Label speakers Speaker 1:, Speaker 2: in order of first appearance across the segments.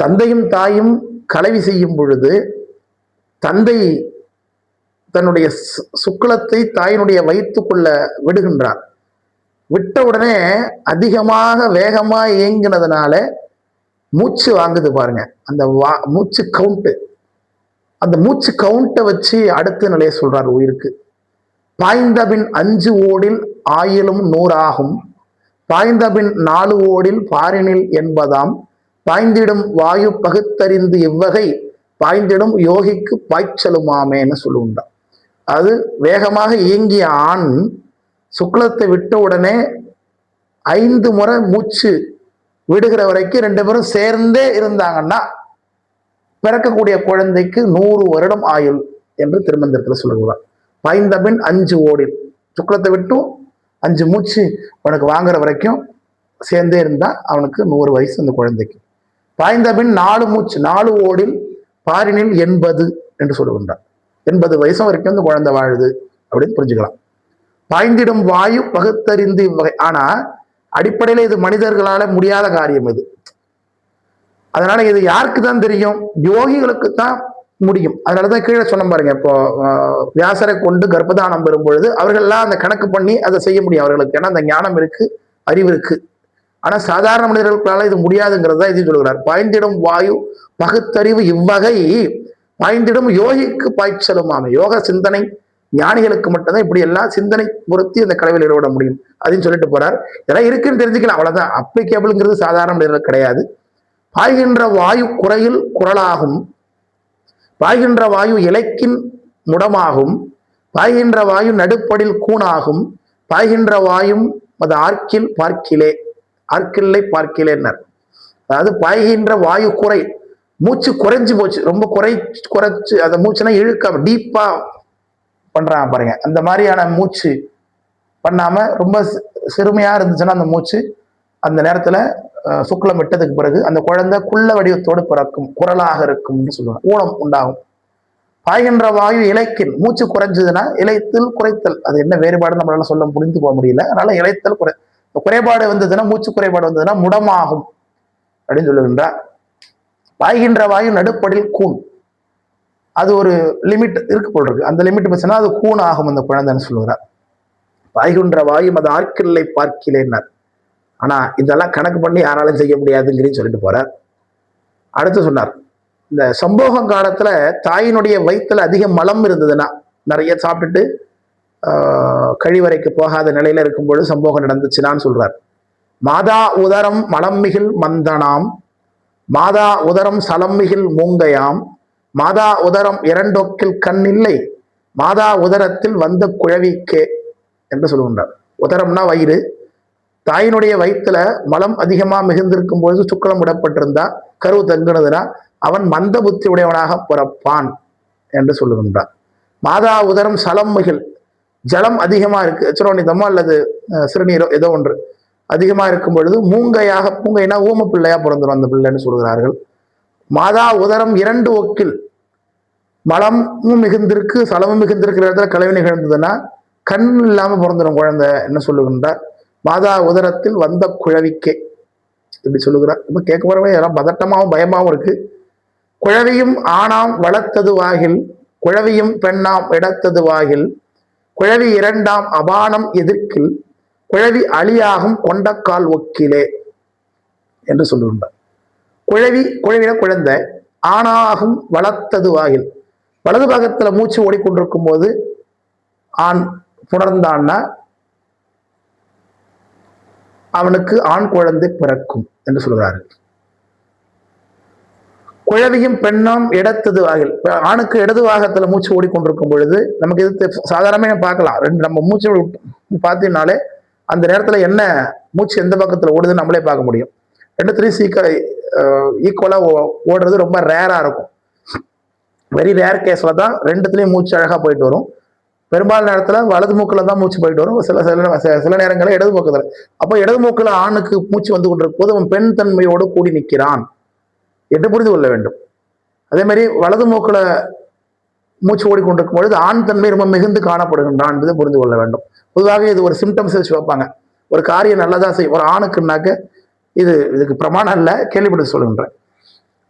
Speaker 1: தந்தையும் தாயும் கலவி செய்யும் பொழுது தந்தை தன்னுடைய சு- சுக்லத்தை தாயினுடைய வயிற்றுக்குள்ள விடுகின்றார். விட்ட உடனே அதிகமாக வேகமாக இயங்கினதுனால மூச்சு வாங்குது பாருங்க. அந்த வா மூச்சு கவுண்ட்டு அந்த மூச்சு கவுண்ட்டை வச்சு அடுத்த நிலையை சொல்றார் உயிருக்கு. பாய்ந்தபின் அஞ்சு ஓடில் ஆயிலும் நூறாகும். பாய்ந்தபின் நாலு ஓடில் பாரினில் என்பதாம். பாய்ந்திடும் வாயு பகுத்தறிந்து இவ்வகை பாய்ந்திடும் யோகிக்கு பாய்ச்சலுமாமேன்னு சொல்லுகின்றார் அது வேகமாக இயங்கிய ஆண் சுக்லத்தை விட்ட உடனே ஐந்து முறை மூச்சு விடுகிற வரைக்கும் ரெண்டு பேரும் சேர்ந்தே இருந்தாங்கன்னா பிறக்கக்கூடிய குழந்தைக்கு நூறு வருடம் ஆயுள் என்று திருமந்திரத்தில் சொல்லுகிறார் பாய்ந்தபின் அஞ்சு ஓடி சுக்லத்தை விட்டும் அஞ்சு மூச்சு உனக்கு வாங்குற வரைக்கும் சேர்ந்தே இருந்தா அவனுக்கு நூறு வயசு அந்த குழந்தைக்கு. பாய்ந்தபின் நாலு மூச்சு நாலு ஓடில் பாரினில் எண்பது என்று சொல்லுகின்றார். எண்பது வயசு வரைக்கும் இந்த குழந்தை வாழுது அப்படின்னு புரிஞ்சுக்கலாம். பாய்ந்திடும் வாயு பகுத்தறிந்து இவ்வகை. ஆனா அடிப்படையில இது மனிதர்களால முடியாத காரியம் இது. அதனால இது யாருக்கு தான் தெரியும்? யோகிகளுக்கு தான் முடியும். அதனாலதான் கீழே சொன்ன பாருங்க இப்போ வியாசரை கொண்டு கர்ப்பதானம் பெறும் பொழுது அவர்கள்லாம் அந்த கணக்கு பண்ணி அதை செய்ய முடியும் அவர்களுக்கு. ஏன்னா அந்த ஞானம் இருக்கு அறிவு இருக்கு. ஆனா சாதாரண மனிதர்களுக்கால இது முடியாதுங்கிறது தான் இதையும் சொல்கிறார் பாய்ந்திடும் வாயு பகுத்தறிவு இவ்வகை பாய்ந்திடும் யோகிக்கு பாய்ச்சலுமாம் யோக சிந்தனை ஞானிகளுக்கு மட்டும்தான் இப்படி எல்லாம் சிந்தனை பொருத்தி அந்த கடவுள் ஈடுபட முடியும். அப்படின்னு சொல்லிட்டு போறார். இதெல்லாம் இருக்குன்னு தெரிஞ்சுக்கலாம் அவ்வளவுதான். அப்ளிகேபிள்ங்கிறது சாதாரண மனிதர்கள் கிடையாது. பாய்கின்ற வாயு குறையில் குரலாகும். பாய்கின்ற வாயு இலைக்கின் முடமாகும். பாய்கின்ற வாயு நடுப்படில் கூணாகும். பாய்கின்ற வாயும் அது ஆர்க்கில் பார்க்கிலே. ஆர்க்கில்லை பார்க்கிலேன்னர் அதாவது பாய்கின்ற வாயு குறை மூச்சு குறைஞ்சு போச்சு ரொம்ப குறை குறைச்சு அந்த மூச்சுனா இழுக்க டீப்பா பண்றான் பாருங்க. அந்த மாதிரியான மூச்சு பண்ணாம ரொம்ப சிறுமையா இருந்துச்சுன்னா அந்த மூச்சு அந்த நேரத்துல அஹ், சுக்லம் விட்டதுக்கு பிறகு அந்த குழந்தை குள்ள வடிவத்தோடு பிறக்கும் குரலாக இருக்கும்னு சொல்லுவாங்க. ஊனம் உண்டாகும். பாய்கின்ற வாயு இலைக்கின் மூச்சு குறைஞ்சதுன்னா இலைத்தல் குறைத்தல். அது என்ன வேறுபாடு நம்மளால சொல்ல புரிந்து போக முடியல. அதனால இலைத்தல் குறை குறைபாடு வந்ததுன்னா மூச்சு குறைபாடு வந்ததுன்னா முடமாகும் அப்படின்னு சொல்லுகின்றார். பாய்கின்ற வாயு நடுப்படில் கூன். அது ஒரு லிமிட் இருக்கு போல் இருக்கு. அந்த லிமிட் பச்சுன்னா அது கூன் ஆகும் அந்த குழந்தைன்னு சொல்லுகிறார். பாய்கின்ற வாயும் அது ஆர்க்கில்லை பார்க்கிலேன்னார் ஆனா இதெல்லாம் கணக்கு பண்ணி யாராலும் செய்ய முடியாதுங்கிறேன்னு சொல்லிட்டு போறார். அடுத்து சொன்னார். இந்த சம்போகம் காலத்துல தாயினுடைய வயிற்றுல அதிக மலம் இருந்ததுன்னா நிறைய சாப்பிட்டுட்டு கழிவறைக்கு போகாத நிலையில இருக்கும்பொழுது சம்பவம் நடந்துச்சுனான்னு சொல்றார். மாதா உதரம் மலம் மிகில் மந்தனாம் மாதா உதரம் சலம் மிகில் மூங்கையாம் மாதா உதரம் இரண்டொக்கில் கண் இல்லை மாதா உதரத்தில் வந்த குழவிக்கே என்று சொல்லுகின்றார். உதரம்னா வயிறு. தாயினுடைய வயிற்றுல மலம் அதிகமாக மிகுந்திருக்கும் பொழுது சுக்லம் விடப்பட்டிருந்தா கருவு தங்குனதுனா அவன் மந்த புத்தி உடையவனாக பிறப்பான் என்று சொல்லுகின்றார். மாதா உதரம் சலம் மிகில் ஜலம் அதிகமா இருக்கு. சிரோனிதமோ அல்லது சிறுநீரோ ஏதோ ஒன்று அதிகமா இருக்கும் பொழுது மூங்கையாக மூங்கைனா ஊம பிள்ளையா பிறந்துடும் அந்த பிள்ளைன்னு சொல்கிறார்கள். மாதா உதரம் இரண்டு ஒக்கில். மலமும் மிகுந்திருக்கு சலமும் மிகுந்திருக்கிற இடத்துல கலவி நிகழ்ந்ததுன்னா கண் இல்லாம பிறந்துடும் குழந்தை என்ன சொல்லுகின்றார்? மாதா உதரத்தில் வந்த குழவிக்கே. இப்படி சொல்லுகிறார். இப்ப கேட்க போறவே எல்லாம் பதட்டமாவும் பயமாவும் இருக்கு. குழவியும் ஆணாம் வளர்த்தது வாகில் குழவியும் பெண்ணாம் இடத்தது வாகில் குழவி இரண்டாம் அபானம் எதிர்க்கில் குழவி அழியாகும் கொண்டக்கால் ஒக்கிலே என்று சொல்லுகின்றார். குழவி குழவின குழந்தை ஆணாகும் வளர்த்தது வாயில். வலது பாகத்தில் மூச்சு ஓடிக்கொண்டிருக்கும் போது ஆண் புணர்ந்தான்னா அவனுக்கு ஆண் குழந்தை பிறக்கும் என்று சொல்கிறார்கள். குழவியும் பெண்ணாம் இடத்தது வாகில் ஆணுக்கு இடது வாகத்துல மூச்சு ஓடிக்கொண்டிருக்கும் பொழுது நமக்கு இது சாதாரணமே பார்க்கலாம். ரெண்டு நம்ம மூச்சு பார்த்தீங்கனாலே அந்த நேரத்துல என்ன மூச்சு எந்த பக்கத்துல ஓடுதுன்னு நம்மளே பார்க்க முடியும். ரெண்டுத்துலையும் சீக்க ஈக்குவலா ஓடுறது ரொம்ப ரேரா இருக்கும். வெரி ரேர் கேஸ்ல தான் ரெண்டுத்துலயும் மூச்சு அழகா போயிட்டு வரும். பெரும்பாலும் நேரத்துல வலது மூக்கில் தான் மூச்சு போயிட்டு வரும். சில சில சில- சில நேரங்களில் இடது மூக்கத்தில் அப்போ இடது மூக்கில் ஆணுக்கு மூச்சு வந்து கொண்டிருக்கும் போது அவன் பெண் தன்மையோடு கூடி நிற்கிறான். என்று புரிந்து கொள்ள வேண்டும்? அதே மாதிரி வலது மூக்கில் மூச்சு ஓடிக்கொண்டிருக்கும் பொழுது ஆண் தன்மை ரொம்ப மிகுந்து காணப்படுகின்றான் என்பதை புரிந்து கொள்ள வேண்டும். பொதுவாக இது ஒரு சிம்டம்ஸ் வச்சு வைப்பாங்க. ஒரு காரியம் நல்லதா செய்யும் ஒரு ஆணுக்குனாக்க இது இதுக்கு பிரமாணம் இல்லை கேள்விப்பட்டு சொல்லுகின்றேன்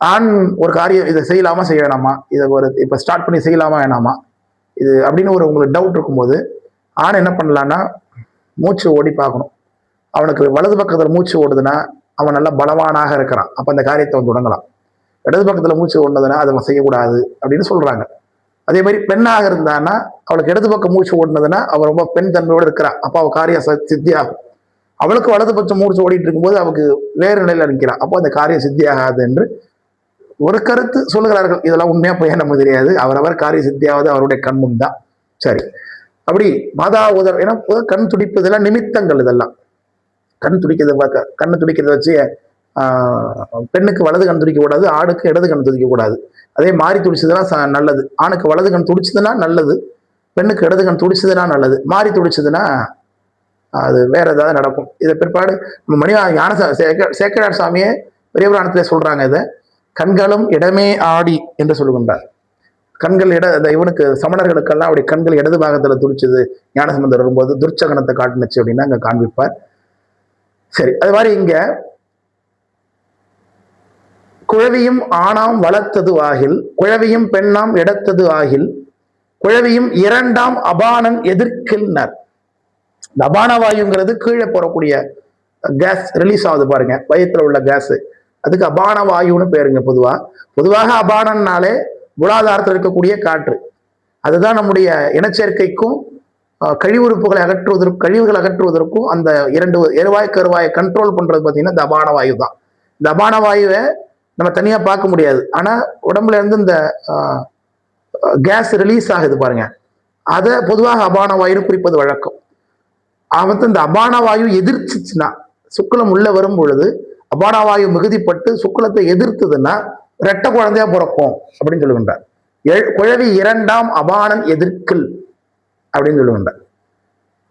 Speaker 1: ஆண் ஒரு காரியம் இதை செய்யலாமா செய்ய வேணாமா? இதை ஒரு இப்போ ஸ்டார்ட் பண்ணி செய்யலாமா வேணாமா? இது அப்படின்னு ஒரு உங்களுக்கு டவுட் இருக்கும்போது ஆண் என்ன பண்ணலான்னா மூச்சு ஓடி பார்க்கணும். அவனுக்கு வலது பக்கத்தில் மூச்சு ஓடுதுன்னா அவன் நல்ல பலவானாக இருக்கிறான். அப்போ அந்த காரியத்தை அவன் தொடங்கலாம். இடது பக்கத்தில் மூச்சு ஓடினதுன்னா அதை அவன் செய்யக்கூடாது அப்படின்னு சொல்கிறாங்க அதே மாதிரி பெண்ணாக இருந்தான்னா அவளுக்கு இடது பக்கம் மூச்சு ஓடுனதுன்னா அவள் ரொம்ப பெண் தன்மையோடு இருக்கிறான். அப்போ அவள் காரியம் சித்தியாகும். அவளுக்கு வலது பட்சம் மூச்சு ஓடிட்டு இருக்கும்போது அவளுக்கு வேறு நிலையில் நிற்கிறான் அப்போ அந்த காரியம் சித்தியாகாது என்று ஒரு கருத்து சொல்லுகிறார்கள். இதெல்லாம் உண்மையா போய் நமக்கு தெரியாது. அவரவர் காரிய சித்தியாவது அவருடைய கண்முன் தான். சரி. அப்படி மாதா உதர் ஏன்னா கண் துடிப்பு இதெல்லாம் நிமித்தங்கள் இதெல்லாம். கண் துடிக்கிறது பார்க்க கண் துடிக்கிறத வச்சு பெண்ணுக்கு வலது கண் துடிக்க கூடாது ஆணுக்கு இடது கண் துடிக்க கூடாது அதே மாறி துடிச்சதுன்னா நல்லது. ஆணுக்கு வலது கண் துடிச்சதுன்னா நல்லது. பெண்ணுக்கு இடது கண் துடிச்சதுன்னா நல்லது. மாறி துடிச்சதுன்னா அது வேற ஏதாவது நடக்கும். இதை பிற்பாடு மணி ஞான சேக்க- சேக்கரார் சாமியே பெரியபுராணத்தில் சொல்றாங்க இதை. கண்களும் இடமே ஆடி என்று சொல்லுகின்றார். கண்கள் இட இந்த இவனுக்கு சமணர்களுக்கெல்லாம் அப்படி கண்கள் இடது பாகத்தில் துடிச்சது ஞானசம்பந்தர் வரும்போது துர்ச்சகனத்தை காட்டுனுச்சு அப்படின்னா அங்கே காண்பிப்பார். சரி அது மாதிரி இங்க குழவியும் ஆணாம் வளர்த்தது ஆகில் குழவியும் பெண்ணாம் எடுத்தது ஆகில் குழவியும் இரண்டாம் அபானன் எதிர்க்கின்றனர் இந்த அபான வாயுங்கிறது கீழே போறக்கூடிய கேஸ் ரிலீஸ் ஆகுது பாருங்க வயத்துல உள்ள கேஸ். அதுக்கு அபான வாயுன்னு பேருங்க பொதுவா. பொதுவாக அபானம்னாலே மூலாதாரத்தில் இருக்கக்கூடிய காற்று. அதுதான் நம்முடைய இனச்சேர்க்கைக்கும் கழிவுறுப்புகளை அகற்றுவதற்கும் கழிவுகள் அகற்றுவதற்கும் அந்த இரண்டு எருவாய் கருவாயை கண்ட்ரோல் பண்ணுறது பார்த்தீங்கன்னா தபான வாயு தான். தபான வாயுவை நம்ம தனியாக பார்க்க முடியாது. ஆனால் உடம்புல இருந்து இந்த கேஸ் ரிலீஸ் ஆகுது பாருங்க. அதை பொதுவாக அபான வாயுன்னு குறிப்பது வழக்கம். அவன் இந்த அபான வாயு எதிர்த்துச்சுன்னா சுக்குலம் உள்ளே வரும் பொழுது அபான வாயு மிகுதிப்பட்டு சுக்குலத்தை எதிர்த்ததுன்னா ரெட்டை குழந்தையா பிறக்கும் அப்படின்னு சொல்லுகின்றார். குழவி இரண்டாம் அபானன் எதிர்க்கல். அப்படின்னு சொல்லுகின்றார்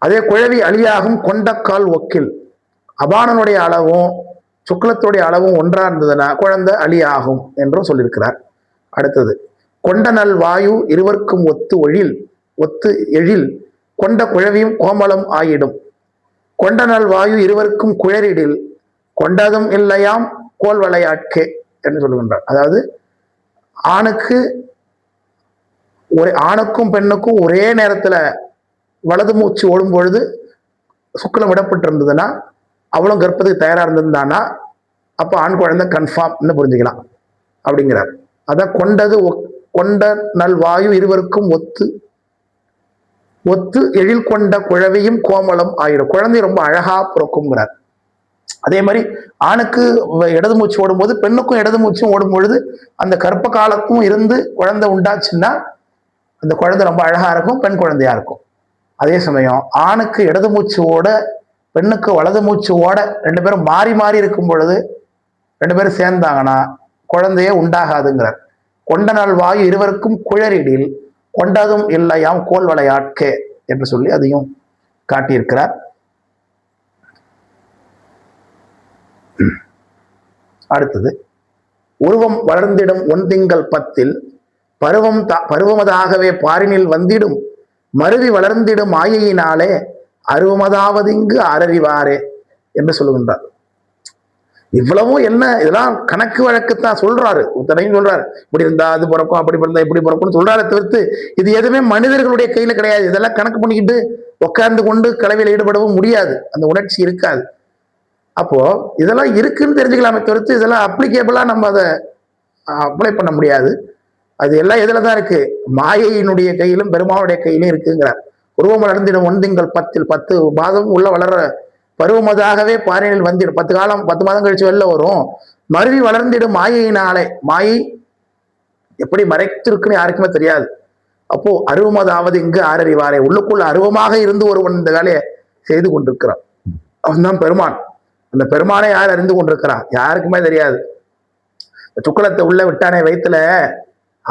Speaker 1: அதே குழவி அழியாகும் கொண்டக்கால் ஒக்கில். அபானனுடைய அளவும் சுக்லத்துடைய அளவும் ஒன்றா இருந்ததுன்னா குழந்தை அழியாகும் என்றும் சொல்லியிருக்கிறார். அடுத்தது கொண்ட நல் வாயு இருவர்க்கும் ஒத்து ஒழில் ஒத்து எழில் கொண்ட குழவியும் கோமளம் ஆயிடும். கொண்ட நல் வாயு இருவருக்கும் குழறிடில் கொண்டதும் இல்லையாம் கோல் விளையாட்கே என்று சொல்லுகின்றார். அதாவது ஆணுக்கு ஒரே ஆணுக்கும் பெண்ணுக்கும் ஒரே நேரத்துல வலது மூச்சு ஓடும் பொழுது சுக்லம் விடப்பட்டிருந்ததுன்னா அவளும் கர்ப்பத்துக்கு தயாரா இருந்திருந்தானா அப்போ ஆண் குழந்தை கன்ஃபார்ம்னு புரிஞ்சுக்கலாம் அப்படிங்கிறார். அதான் கொண்டது கொண்ட நல் வாயு இருவருக்கும் ஒத்து ஒத்து எழில் கொண்ட குழவையும் கோமளம் ஆயிடும் குழந்தை ரொம்ப அழகா பிறக்குங்கிறார் அதே மாதிரி ஆணுக்கு வ- இடது மூச்சு ஓடும்போது பெண்ணுக்கும் இடது மூச்சும் ஓடும் பொழுது அந்த கர்ப்ப காலத்தும் இருந்து குழந்தை உண்டாச்சுன்னா அந்த குழந்தை ரொம்ப அழகா இருக்கும் பெண் குழந்தையா இருக்கும். அதே சமயம் ஆணுக்கு இடது மூச்சு ஓட பெண்ணுக்கு வலது மூச்சு ஓட ரெண்டு பேரும் மாறி மாறி இருக்கும் பொழுது ரெண்டு பேரும் சேர்ந்தாங்கன்னா குழந்தையே உண்டாகாதுங்கிறார். கொண்ட நாள் வாயு இருவருக்கும் குழறிடில் கொண்டதும் இல்லையாம் கோல் விளையாட்கே என்று சொல்லி அதையும் காட்டியிருக்கிறார். அடுத்தது உருவம் வளர்ந்திடும் ஒன்திங்கள் பத்தில் பருவம் தா பருவமதாகவே பாரினில் வந்திடும். மருவி வளர்ந்திடும் மாயையினாலே அருவமதாவது இங்கு அறறிவாரே என்று சொல்லுகின்றார். இவ்வளவும் என்ன இதெல்லாம் கணக்கு வழக்குத்தான் சொல்றாரு. உத்தனையும் சொல்றாரு. இப்படி இருந்தா அது பிறக்கும் அப்படி பிறந்தா இப்படி பிறக்கும்னு சொல்றாரு தவிர்த்து இது எதுவுமே மனிதர்களுடைய கையில கிடையாது. இதெல்லாம் கணக்கு பண்ணிக்கிட்டு உட்கார்ந்து கொண்டு கலவையில் ஈடுபடவும் முடியாது. அந்த உணர்ச்சி இருக்காது. அப்போ இதெல்லாம் இருக்குன்னு தெரிஞ்சுக்கலாமே தவிர்த்து இதெல்லாம் அப்ளிகேபிளா நம்ம அதை அப்ளை பண்ண முடியாது. அது எல்லாம் எதுல தான் இருக்கு? மாயையினுடைய கையிலும் பெருமானுடைய கையிலும் இருக்குங்கிறார். உருவம் வளர்ந்திடும் ஒன்றுங்கள் பத்தில் பத்து மாதம் உள்ள வளர பருவமதாகவே பாறையில் வந்திடும். பத்து காலம் பத்து மாதம் கழிச்சு வெளில வரும். மருவி வளர்ந்திடும் மாயையினாலே. மாயை எப்படி மறைத்திருக்குன்னு யாருக்குமே தெரியாது. அப்போ அருவமதாவது இங்கு ஆரறிவாரே. உள்ளுக்குள்ள அருவமாக இருந்து ஒருவன் இந்த வேலையை செய்து கொண்டிருக்கிறான். அவன்தான் பெருமான். அந்த பெருமானை யார் அறிந்து கொண்டிருக்கிறான்? யாருக்குமே தெரியாது. இந்த உள்ள விட்டானே வயிற்றுல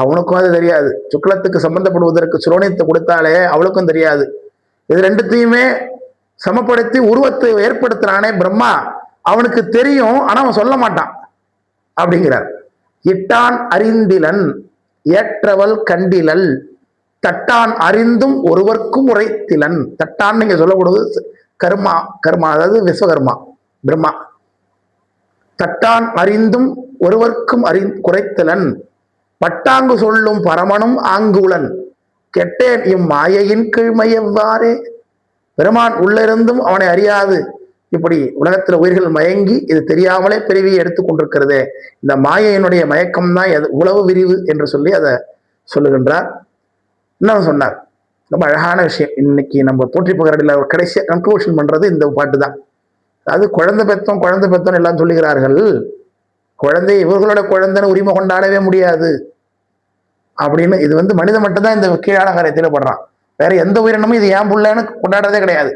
Speaker 1: அவனுக்கும் அது தெரியாது. சுக்லத்துக்கு சம்பந்தப்படுவதற்கு சுரோனியத்தை கொடுத்தாலே அவளுக்கும் தெரியாது. இது ரெண்டுத்தையுமே சமப்படுத்தி உருவத்தை ஏற்படுத்துறானே பிரம்மா. அவனுக்கு தெரியும் ஆனா அவன் சொல்ல மாட்டான். அப்படிங்கிறார். இட்டான் அறிந்திலன் ஏற்றவள் கண்டிலல் தட்டான் அறிந்தும் ஒருவர்க்கும் உரைத்திலன். தட்டான் நீங்க சொல்லக்கூடாது கர்மா கர்மா அதாவது விஸ்வகர்மா பிரம்மா. தட்டான் அறிந்தும் ஒருவர்க்கும் அறி குறைத்தலன் பட்டாங்கு சொல்லும் பரமனும் ஆங்குலன். கெட்டேன் இம் மாயையின் கீழ்மை எவ்வாறே? பெருமான் உள்ளிருந்தும் அவனை அறியாது. இப்படி உலகத்தில் உயிர்கள் மயங்கி இது தெரியாமலே பிறவியை எடுத்து கொண்டிருக்கிறதே. இந்த மாயையினுடைய மயக்கம் தான் எது உளவு விரிவு என்று சொல்லி அதை சொல்லுகின்றார். இன்னும் சொன்னார். ரொம்ப அழகான விஷயம். இன்னைக்கு நம்ம போற்றி பகரடியில் ஒரு கடைசியாக கன்க்ளூஷன் பண்றது இந்த பாட்டு தான் அது குழந்தை பெத்தம் குழந்தை பெத்தம் எல்லாம் சொல்லுகிறார்கள். குழந்தை இவர்களோட குழந்தைன்னு உரிமை கொண்டாடவே முடியாது. அப்படின்னு இது வந்து மனிதன் மட்டும்தான் இந்த கீழான காரியத்தில் படுறான். வேற எந்த உயிரினமும் இது ஏன் புள்ளன்னு கொண்டாடுறதே கிடையாது.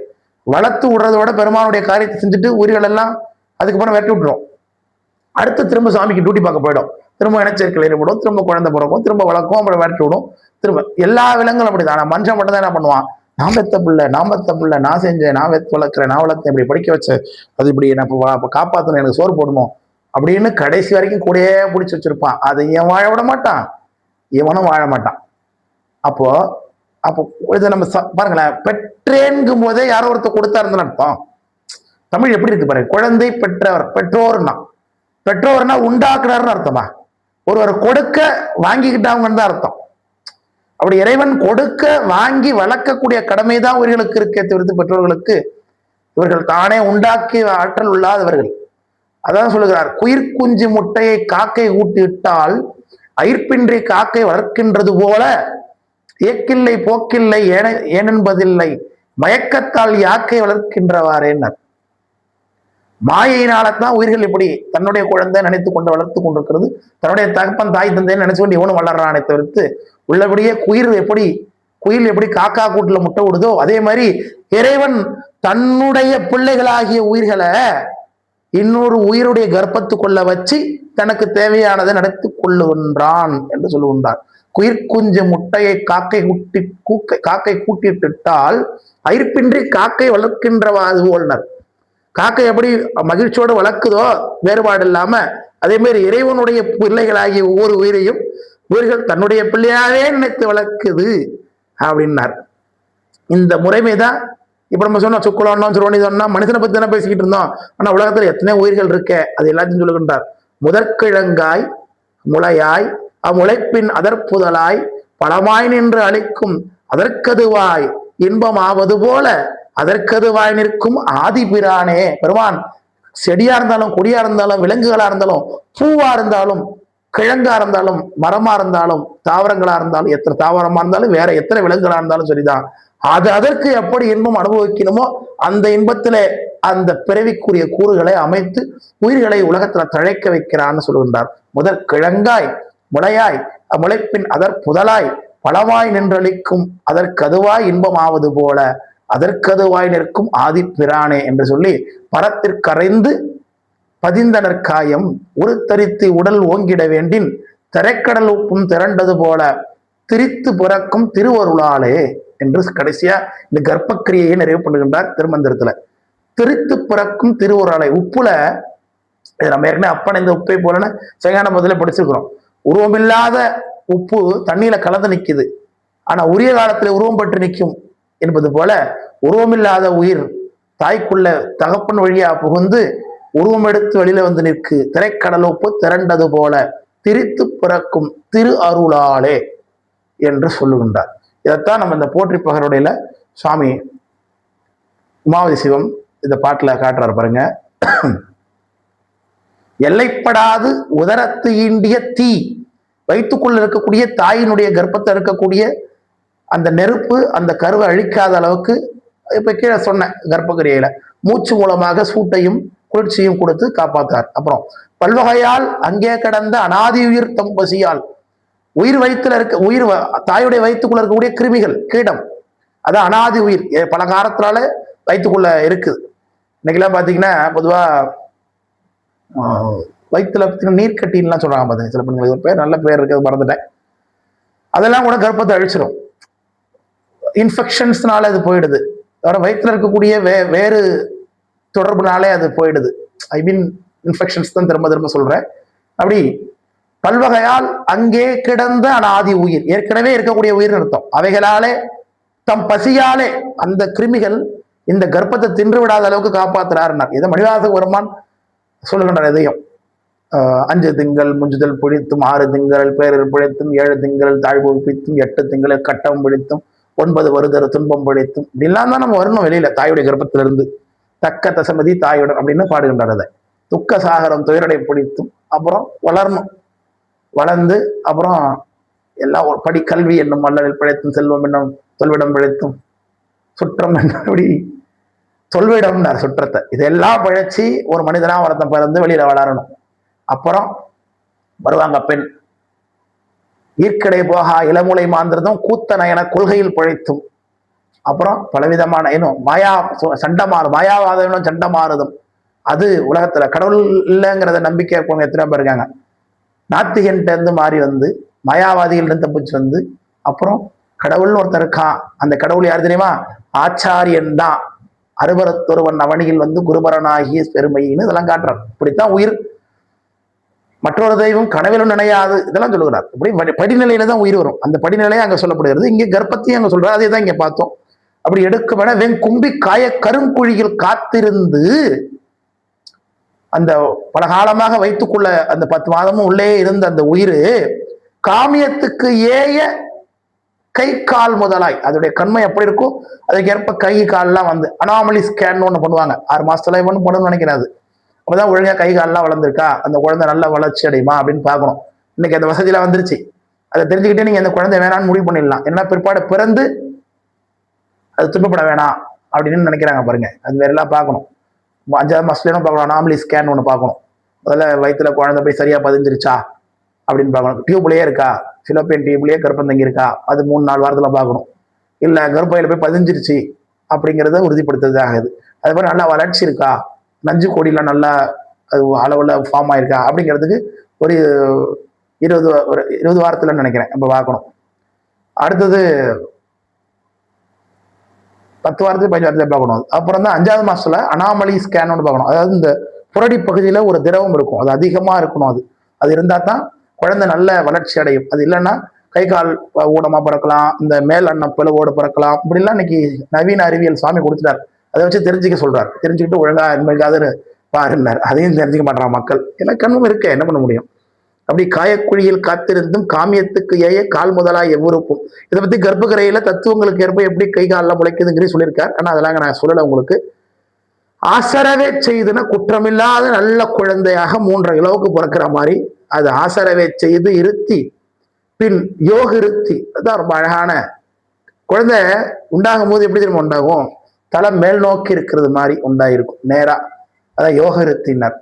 Speaker 1: வளர்த்து விடுறதோட பெருமானுடைய காரியத்தை செஞ்சுட்டு உயிர்கள் எல்லாம் அதுக்கப்புறம் வெட்டி விட்டுரும். அடுத்து திரும்ப சாமிக்கு டியூட்டி பார்க்க போயிடும். திரும்ப இனச்சேர்க்கையில் ஈடுபடும் திரும்ப குழந்தை பிறக்கும் திரும்ப வளர்க்கும் அப்புறம் வெட்டி விடும். திரும்ப எல்லா விலங்குகளும் அப்படிதான். தான் மனுஷன் மட்டும் தான் என்ன பண்ணுவான்? நான் வெத்த பிள்ளை நான் வெத்த பிள்ளை நான் செஞ்சேன் நான் வெத்து வளர்க்குறேன் நான் வளர்த்தேன் இப்படி படிக்க வச்சேன். அது இப்படி நான் இப்போ இப்போ காப்பாற்றணும் எனக்கு சோறு போடணும். அப்படின்னு கடைசி வரைக்கும் கூடயே பிடிச்சி வச்சிருப்பான். அதை இவன் வாழ விட மாட்டான். இவனும் வாழ மாட்டான். அப்போ அப்போ இதை நம்ம ச- பாருங்களேன் பெற்றேன்கும் போதே யாரோ ஒருத்தர் கொடுத்தாருன்னு அர்த்தம். தமிழ் எப்படி இருக்கு பாருங்க. குழந்தை பெற்றவர் பெற்றோர்னா பெற்றோர்னா உண்டாக்குறாருன்னு அர்த்தமா? ஒருவர் கொடுக்க வாங்கிக்கிட்டாங்கன்னு தான் அர்த்தம். அப்படி இறைவன் கொடுக்க வாங்கி வளர்க்கக்கூடிய கடமை தான் உயிர்களுக்கு இருக்கே தவிர்த்து பெற்றோர்களுக்கு இவர்கள் தானே உண்டாக்கி ஆற்றல் உள்ளாதவர்கள். அதான் சொல்லுகிறார் குயிர் குஞ்சு முட்டையை காக்கை ஊட்டிவிட்டால் அயிர்ப்பின்றி காக்கை வளர்க்கின்றது போல ஏக்கில்லை போக்கில்லை ஏன ஏனென்பதில்லை. மயக்கத்தால் யாக்கை வளர்க்கின்றவாறேன்னர் மாயையினால்தான் உயிர்கள் இப்படி தன்னுடைய குழந்தை நினைத்து கொண்டு வளர்த்து கொண்டிருக்கிறது. தன்னுடைய தகப்பன் தாய் தந்தைன்னு நினைச்சு கொண்டு இவனும் வளர்றானே தவிர்த்து உள்ளபடியே குயிர் எப்படி குயில் எப்படி காக்கா கூட்டுல முட்டை விடுதோ அதே மாதிரி இறைவன் தன்னுடைய பிள்ளைகளாகிய உயிர்களை இன்னொரு உயிருடைய கர்ப்பத்துக்குள்ள வச்சு தனக்கு தேவையானதை நடத்தி கொள்ளுகின்றான் என்று சொல்லுகின்றார். குயிர்குஞ்சு முட்டையை காக்கை கூட்டி கூக்கை காக்கை கூட்டிட்டால் அயிர்ப்பின்றி காக்கை வளர்க்கின்றவாது போல்னர் காக்கை எப்படி மகிழ்ச்சியோடு வளர்க்குதோ வேறுபாடு இல்லாம அதே மாதிரி இறைவனுடைய பிள்ளைகளாகிய ஒவ்வொரு உயிரையும் உயிர்கள் தன்னுடைய பிள்ளையாவே நினைத்து வளர்க்குது அப்படின்னார். இந்த முறைமை தான் இப்ப நம்ம சொன்னோம் சுக்குலோன்னோம் சுரோனி சொன்னா மனுஷனை பற்றி தானே பேசிக்கிட்டு இருந்தோம். ஆனால் உலகத்தில் எத்தனை உயிர்கள் இருக்க? அது எல்லாத்தையும் சொல்லுகின்றார். முதற்கிழங்காய் முளையாய் அம்முளைப்பின் அதற்புதலாய் பலமாய் நின்று அழைக்கும் அதற்கதுவாய் இன்பமாவது போல அதற்கதுவாய் நிற்கும் ஆதி பிரானே பெருமான் செடியா இருந்தாலும் கொடியா இருந்தாலும் விலங்குகளா இருந்தாலும் பூவா இருந்தாலும் கிழங்கா இருந்தாலும் மரமா இருந்தாலும் தாவரங்களா இருந்தாலும் எத்தனை தாவரமா இருந்தாலும் வேற எத்தனை விலங்குகளா இருந்தாலும் சரிதான். அது அதற்கு எப்படி இன்பம் அனுபவிக்கணுமோ அந்த இன்பத்துல அந்த பிறவிக்குரிய கூறுகளை அமைத்து உயிர்களை உலகத்துல தழைக்க வைக்கிறான்னு சொல்கின்றார். முதல் கிழங்காய் முளையாய் முளைப்பின் அதற் புதலாய் பலவாய் நின்றளிக்கும் அதற்கதுவாய் இன்பமாவது போல அதற்கதுவாய் நிற்கும் ஆதிப்பிரானே என்று சொல்லி பரத்திற்கரைந்து பதிந்தனர் காயம் உருத்தரித்து உடல் ஓங்கிட வேண்டின் திரைக்கடல் உப்பும் திரண்டது போல திரித்து பிறக்கும் திருவருளாலே என்று கடைசியா இந்த கர்ப்பக்கிரியையை நிறைவு பண்ணுகின்றார் திருமந்திரத்துல. திருத்து பிறக்கும் திருவருளாலை உப்புல இது நம்ம ஏற்கனவே அப்பன் இந்த உப்பை போலன்னு செங்கான முதல்ல படிச்சிருக்கிறோம். உருவமில்லாத உப்பு தண்ணியில கலந்து நிக்குது. ஆனா உரிய காலத்துல உருவம் பெற்று நிற்கும் என்பது போல உருவமில்லாத உயிர் தாய்க்குள்ள தகப்பன் வழியா புகுந்து உருவம் எடுத்து வெளியில வந்து நிற்கு. திரைக்கடலொப்பு திரண்டது போல திரித்து பிறக்கும் திரு அருளாலே என்று சொல்லுகின்றார். இதைத்தான் நம்ம இந்த போற்றி பகருடையில சுவாமி உமாவதி சிவம் இந்த பாட்டுல காட்டுறாரு பாருங்க. எல்லைப்படாது உதரத்து ஈண்டிய தீ. வைத்துக்குள்ள இருக்கக்கூடிய தாயினுடைய கர்ப்பத்தில் இருக்கக்கூடிய அந்த நெருப்பு அந்த கருவை அழிக்காத அளவுக்கு இப்ப கீழே சொன்னேன் கர்ப்பகிரியில மூச்சு மூலமாக சூட்டையும் குளிர்ச்சியும் கொடுத்து காப்பாத்தார். அப்புறம் பல்வகையால் அங்கே கடந்த அனாதி உயிர் தம்பசியால் உயிர் வயிற்றுல இருக்க உயிர் தாயுடைய வயிற்றுக்குள்ள இருக்கக்கூடிய கிருமிகள் கீடம் அது அனாதி உயிர் பலகாரத்தினால வயிற்றுக்குள்ள இருக்குது. இன்னைக்கெல்லாம் பார்த்தீங்கன்னா பொதுவா ஆஹ், வயிற்றுல பார்த்தீங்கன்னா நீர்க்கட்டின்லாம் சொல்றாங்க பார்த்தீங்க சில பெண்களுக்கு ஒரு பேர் நல்ல பேர் இருக்குது மறந்துட்டேன். அதெல்லாம் கூட கர்ப்பத்தை அழிச்சிடும் இன்ஃபெக்ஷன்ஸ்னால அது போயிடுது. வேற வயிற்றுல இருக்கக்கூடிய வே வேறு தொடர்புனாலே அது போயிடுது. ஐ மீன் இன்ஃபெக்ஷன்ஸ் தான் திரும்ப திரும்ப சொல்றேன். அப்படி பல்வகையால் அங்கே கிடந்த அனாதி உயிர் ஏற்கனவே இருக்கக்கூடிய உயிர் அர்த்தம். அவைகளாலே தம் பசியாலே அந்த கிருமிகள் இந்த கர்ப்பத்தை தின்று விடாத அளவுக்கு காப்பாத்துறாருன்னார். இதை மணிவாச பெருமான் சொல்லுகின்றார் இதையும். அஞ்சு திங்கள் முஞ்சுதல் பிடித்தும் ஆறு திங்கள் பேரர் பிழைத்தும் ஏழு திங்கள் தாழ்வு பிடித்தும் எட்டு திங்கள் கட்டம் பிடித்தும் ஒன்பது வருதர துன்பம் பிடித்தும் இப்படிலாம் தான் நம்ம வரணும் வெளியில தாயுடைய கர்ப்பத்திலிருந்து. தக்க தசமதி தாயுடன் அப்படின்னு பாடுகின்றார் அதை. துக்க சாகரம் துயரடை பிடித்தும் அப்புறம் வளரணும். வளர்ந்து அப்புறம் எல்லாம் ஒரு படி கல்வி என்னும் மல்லரில் பிழைத்தும் செல்வம் என்னும் தொல்விடம் பிழைத்தும் சுற்றம் என்ன இப்படி தொல்விடம்னார் சுற்றத்தை. இதெல்லாம் பிழைச்சி ஒரு மனிதனா ஒருத்தன் பிறந்து வெளியில வளரணும். அப்புறம் வருவாங்க பெண். ஈர்க்கடை போகா இளமுலை மாந்திரதும் கூத்தன என கொள்கையில் பிழைத்தும். அப்புறம் பலவிதமான இன்னும் மாயா சண்டமாறு மாயாவாதம் சண்டமாறுதும். அது உலகத்துல கடவுள் இல்லைங்கிறத நம்பிக்கை இருக்கவங்க எத்தனை பேர் இருக்காங்க. நாத்திகன்ட்டேருந்து மாறி வந்து மாயாவாதிகள் தப்பிச்சு வந்து அப்புறம் கடவுள்னு ஒருத்தர் இருக்கான் அந்த கடவுள் யார் தெரியுமா? ஆச்சாரியன் தான் அறுபரத்தொருவன் அவனியில் வந்து குருபரனாகிய பெருமைன்னு இதெல்லாம் காட்டுறார். இப்படித்தான் உயிர். மற்றொரு தெய்வம் கனவிலும் நினையாது. இதெல்லாம் சொல்லுகிறார். இப்படி படிநிலையில தான் உயிர் வரும். அந்த படிநிலையை அங்கே சொல்லப்படுகிறது. இங்கே கர்ப்பத்தையும் அங்கே சொல்றாரு. அதே தான் இங்கே பார்த்தோம். அப்படி எடுக்கும் என வெண் கும்பி காய கருங்குழியில் காத்திருந்து அந்த பல காலமாக வைத்துக்கொள்ள அந்த பத்து மாதமும் உள்ளே இருந்த அந்த உயிர் காமியத்துக்கு ஏய கை கால் முதலாய். அதோடைய கண்மை எப்படி இருக்கும் அதுக்கு ஏற்ப கை கால்லாம் வந்து அனாமலி ஸ்கேன் ஒன்று பண்ணுவாங்க. ஆறு மாசத்துல ஒன்று பண்ணணும்னு நினைக்கிறேன் அது. அப்பதான் ஒழுங்கா கை கால்லாம் வளர்ந்துருக்கா? அந்த குழந்தை நல்ல வளர்ச்சி அடையுமா அப்படின்னு பார்க்கணும். இன்னைக்கு அந்த வசதியெல்லாம் வந்துருச்சு. அதை தெரிஞ்சுக்கிட்டே நீங்க அந்த குழந்தை வேணாம்னு முடிவு பண்ணிடலாம். என்ன பிற்பாடு பிறந்து அது துன்பப்பட வேணாம் அப்படின்னு நினைக்கிறாங்க பாருங்க. அது வேற எல்லாம் பார்க்கணும். அஞ்சாவது மாசத்துலயும் பார்க்கணும். அனாமலி ஸ்கேன் ஒன்று பார்க்கணும். முதல்ல வயிற்றுல குழந்தை போய் சரியாக பதிஞ்சிருச்சா? அப்படின்னு பார்க்கணும். டியூப்லேயே இருக்கா? சிலோப்பியன் டியூப்லேயே கர்ப்பம் தங்கி இருக்கா? அது மூணு நாலு வாரத்தில் பார்க்கணும். இல்லை கர்ப்பையில் போய் பதிஞ்சிருச்சு அப்படிங்கிறத உறுதிப்படுத்துறதாக ஆகுது. அது மாதிரி நல்லா வளர்ச்சி இருக்கா? நஞ்சு கொடியெல்லாம் நல்லா அது அளவில் ஃபார்ம் ஆயிருக்கா? அப்படிங்கிறதுக்கு ஒரு இருபது ஒரு இருபது வாரத்தில் நினைக்கிறேன். நம்ம பார்க்கணும். அடுத்தது பத்து வாரத்துக்கு பதினஞ்சு வாரத்துல பார்க்கணும். அப்புறம் தான் அஞ்சாவது மாசத்துல அனாமலி ஸ்கேன் ஒன்று பார்க்கணும். அதாவது இந்த புரடி பகுதியில ஒரு திரவம் இருக்கும். அது அதிகமா இருக்கணும் அது. அது இருந்தா தான் குழந்தை நல்ல வளர்ச்சி அடையும். அது இல்லைன்னா கை கால் ஊடமா பிறக்கலாம். இந்த மேல் அண்ணம் பிளவோடு பிறக்கலாம். இப்படிலாம் இன்னைக்கு நவீன அறிவியல் சுவாமி கொடுத்துட்டார். அதை வச்சு தெரிஞ்சுக்க சொல்றார். தெரிஞ்சுக்கிட்டு ஒழுங்கா இனிமேல் பாருன்னார். அதையும் தெரிஞ்சுக்க மாட்டான் மக்கள். எனக்கெனவும் இருக்க என்ன பண்ண முடியும்? அப்படி காயக்குழியில் காத்திருந்தும் காமியத்துக்கு ஏய கால் முதலாய் எவ்வுறுப்பும். இதை பத்தி கர்ப்பகிரையில தத்துவங்களுக்கு ஏற்ப எப்படி கை காலில் முளைக்குதுங்கிறது சொல்லியிருக்கார். ஆனா அதெல்லாம் நான் சொல்லலை உங்களுக்கு. ஆசரவே செய்துனா குற்றமில்லாத நல்ல குழந்தையாக மூன்றரை கிலோவுக்கு பிறக்கிற மாதிரி அது ஆசரவே செய்து இருத்தி பின் யோக இருத்தி. அதுதான் ரொம்ப அழகான. குழந்தை உண்டாகும் போது எப்படி தெரியுமா உண்டாகும்? தலை மேல் நோக்கி இருக்கிறது மாதிரி உண்டாயிருக்கும். நேரா. அதான் யோக இருத்தினர்.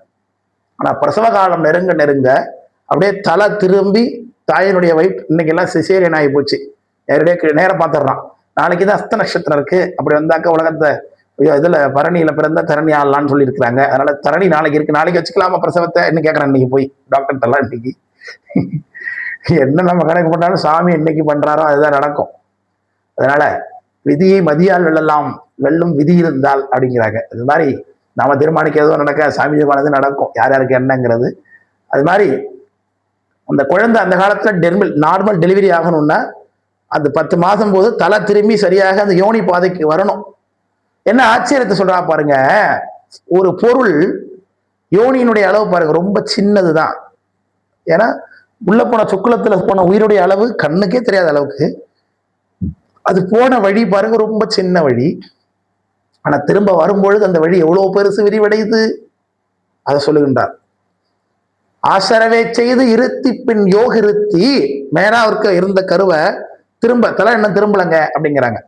Speaker 1: ஆனா பிரசவ காலம் நெருங்க நெருங்க அப்படியே தலை திரும்பி தாயினுடைய வைப் இன்னைக்கு எல்லாம் சிசேரியன் ஆகி போச்சு. நேரடியாக நேரம் பார்த்துடுறான். நாளைக்கு தான் அஸ்த நட்சத்திரம் இருக்கு. அப்படி வந்தாக்க உலகத்தை இதில் இதுல பரணியில பிறந்த தரணி ஆடலான்னு சொல்லி இருக்கிறாங்க அதனால தரணி நாளைக்கு இருக்கு. நாளைக்கு வச்சுக்கலாமா பிரசவத்தை? என்ன கேட்கறேன் இன்னைக்கு போய். டாக்டர் எல்லாம் இன்னைக்கு. என்ன நம்ம கணக்கு பண்ணாலும் சாமி இன்னைக்கு பண்றாரோ அதுதான் நடக்கும். அதனால விதியை மதியால் வெல்லலாம். வெல்லும் விதி இருந்தால் அப்படிங்கிறாங்க. அது மாதிரி நாம தீர்மானிக்க எதுவும் நடக்க சாமி தீர்மானது நடக்கும். யார் யாருக்கு என்னங்கிறது. அது மாதிரி அந்த குழந்தை அந்த காலத்தில் டெர்மல் நார்மல் டெலிவரி ஆகணும்னா அந்த பத்து மாதம் போது தலை திரும்பி சரியாக அந்த யோனி பாதைக்கு வரணும். என்ன ஆச்சரியத்தை சொல்கிறா பாருங்க. ஒரு பொருள் யோனியினுடைய அளவு பாருங்க ரொம்ப சின்னதுதான். ஏன்னா உள்ள போன சுக்குலத்தில் போன உயிருடைய அளவு கண்ணுக்கே தெரியாத அளவுக்கு. அது போன வழி பாருங்க ரொம்ப சின்ன வழி. ஆனால் திரும்ப வரும்பொழுது அந்த வழி எவ்வளோ பெருசு விரிவடையுது? அதை சொல்லுகின்றார். ஆசரவே செய்து இருத்தி பின் யோகிருத்தி மேலா அவருக்கு இருந்த கருவை திரும்ப தலை என்ன திரும்பலங்க அப்படிங்கிறாங்க.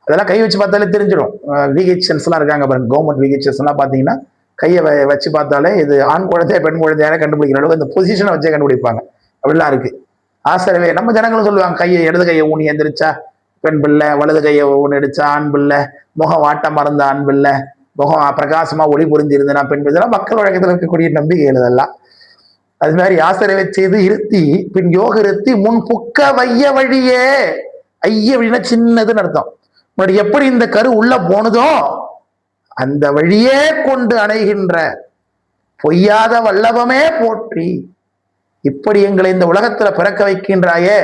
Speaker 1: அதெல்லாம் கை வச்சு பார்த்தாலே தெரிஞ்சிடும். விஹெச்என்ஸ் எல்லாம் இருக்காங்க பாருங்க. கவர்மெண்ட் விஹெச்எஸ் எல்லாம் பார்த்தீங்கன்னா கையை வ- வச்சு பார்த்தாலே இது ஆண் குழந்தைய பெண் குழந்தையான கண்டுபிடிக்கிற அளவுக்கு இந்த பொசிஷனை வச்சே கண்டுபிடிப்பாங்க. அப்படிலாம் இருக்கு. ஆசரவே நம்ம ஜனங்களும் சொல்லுவாங்க கையை இடது கையை ஊனி எந்திரிச்சா பெண் பிள்ளை வலது கையை ஊனி அடிச்சா ஆண் பிள்ளை முகம் வாட்டம் மறந்த ஆண் பிள்ளை முகம் பிரகாசமா ஒளி புரிஞ்சிருந்தனா பெண் பிள்ளை இதெல்லாம் மக்கள் வழக்கத்தில் இருக்கக்கூடிய நம்பிக்கைகள் இதெல்லாம். அது மாதிரி ஆசரவை செய்து இருத்தி பின் யோக இருத்தி முன் புக்க வைய வழியே. ஐய அப்படின்னா சின்னதுன்னு அர்த்தம். முன்னாடி எப்படி இந்த கரு உள்ள போனதோ அந்த வழியே கொண்டு அணைகின்ற பொய்யாத வல்லவமே போற்றி. இப்படி எங்களை இந்த உலகத்துல பிறக்க வைக்கின்றாயே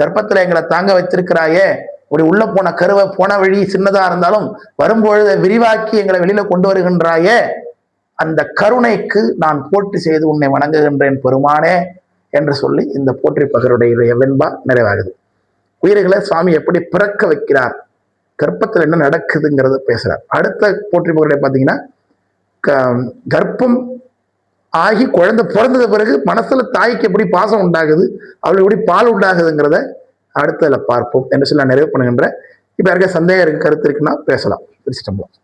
Speaker 1: கர்ப்பத்துல எங்களை தாங்க வச்சிருக்கிறாயே இப்படி உள்ள போன கருவை போன வழி சின்னதா இருந்தாலும் வரும்பொழுது விரிவாக்கி எங்களை வெளியில கொண்டு வருகின்றாயே அந்த கருணைக்கு நான் போட்டி செய்து உன்னை வணங்குகின்றேன் பெருமானே என்று சொல்லி இந்த போற்றி பகருடைய வெண்பா நிறைவாகுது. உயிர்களை சுவாமி எப்படி பிறக்க வைக்கிறார்? கர்ப்பத்தில் என்ன நடக்குதுங்கிறத பேசுறார். அடுத்த போற்றி பகருடைய பார்த்தீங்கன்னா க- கர்ப்பம் ஆகி குழந்தை பிறந்தது பிறகு மனசுல தாய்க்கு எப்படி பாசம் உண்டாகுது? அவளுக்கு எப்படி பால் உண்டாகுதுங்கிறத அடுத்ததுல பார்ப்போம் என்று சொல்லி நான் நிறைவு பண்ணுகின்றேன் இப்போ யாருக்கா சந்தேகம் இருக்கு கருத்து இருக்குன்னா பேசலாம். திருச்சிட்டம்பலம்